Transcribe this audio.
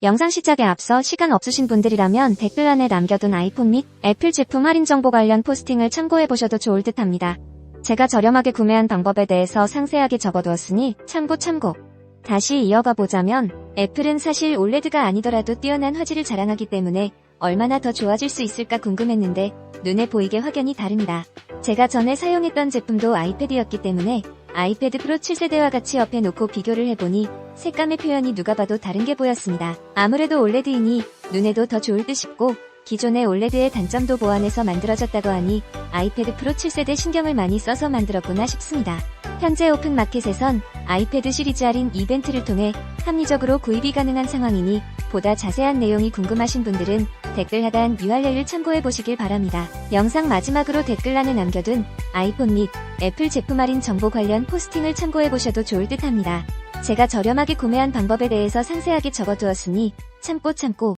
영상 시작에 앞서 시간 없으신 분들이라면 댓글란에 남겨둔 아이폰 및 애플 제품 할인 정보 관련 포스팅을 참고해보셔도 좋을 듯 합니다. 제가 저렴하게 구매한 방법에 대해서 상세하게 적어두었으니 참고 참고. 다시 이어가 보자면 애플은 사실 올레드가 아니더라도 뛰어난 화질을 자랑하기 때문에 얼마나 더 좋아질 수 있을까 궁금했는데 눈에 보이게 확연히 다릅니다. 제가 전에 사용했던 제품도 아이패드였기 때문에 아이패드 프로 7세대와 같이 옆에 놓고 비교를 해보니 색감의 표현이 누가 봐도 다른 게 보였습니다. 아무래도 올레드이니 눈에도 더 좋을 듯 싶고 기존의 올레드의 단점도 보완해서 만들어졌다고 하니 아이패드 프로 7세대 신경을 많이 써서 만들었구나 싶습니다. 현재 오픈마켓에선 아이패드 시리즈 할인 이벤트를 통해 합리적으로 구입이 가능한 상황이니 보다 자세한 내용이 궁금하신 분들은 댓글 하단 URL을 참고해 보시길 바랍니다. 영상 마지막으로 댓글란에 남겨둔 아이폰 및 애플 제품 할인 정보 관련 포스팅을 참고해 보셔도 좋을 듯 합니다. 제가 저렴하게 구매한 방법에 대해서 상세하게 적어두었으니 참고 참고